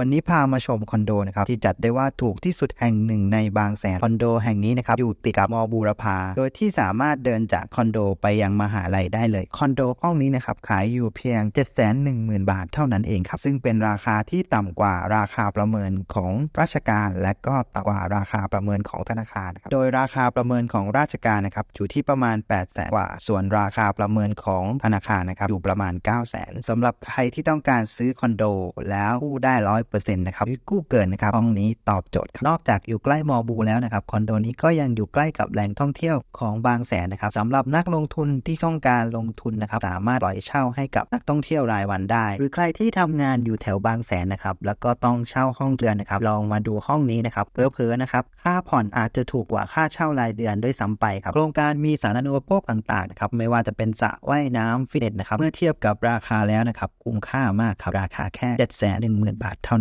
วันนี้พามาชมคอนโดนะครับที่จัดได้ว่าถูกที่สุดแห่งหนึ่งในบางแสนคอนโดแห่งนี้นะครับอยู่ติดกับมอบูรพา โดยที่สามารถเดินจากคอนโดไปยังมหาลัยได้เลยคอนโดห้องนี้นะครับขายอยู่เพียง 710,000 บาทเท่านั้นเองครับซึ่งเป็นราคาที่ต่ำกว่าราคาประเมินของราชการ และก็ต่ำกว่าราคาประเมินของธนาคารครับโดยราคาประเมินของราชการนะครับอยู่ที่ประมาณ 8 0 0แสนกว่า ส่วนราคาประเมินของธนาคารนะครับอยู่ประมาณ 9 0 0แสนสำหรับใครที่ต้องการซื้อคอนโดแล้วกู้ได้ร้อยเปอร์เซ็นะครับกู้เกินนะครับห้องนี้ตอบโจทย์นอกจากอยู่ใกล้มอบูแล้วนะครับคอนโดนี้ก็ยังอยู่ใกล้กับแหล่งท่องเที่ยวของบางแสนนะครับสำหรับนักลงทุนที่ต้องการลงทุนนะครับสามารถปล่อยเช่าให้กับนักท่องเที่ยวรายวันได้ หรือใครที่ทำงานอยู่แถวบางแสนนะครับแล้วก็ต้องเช่าห้องเดือนนะครับลองมาดูห้องนี้นะครับเพอๆนะครับค่าผ่อนอาจจะถูกกว่าค่าเช่ารายเดือนด้วยซ้ำไปครับโครงการมีสาธารณูปโภคต่างๆนะครับไม่ว่าจะเป็นสระว่ายน้ำฟิตเนสนะครับเมื่อเทียบกับราคาแล้วนะครับคุ้มค่ามากครับราคาแค่7 1 0 0 0 0บาทเท่า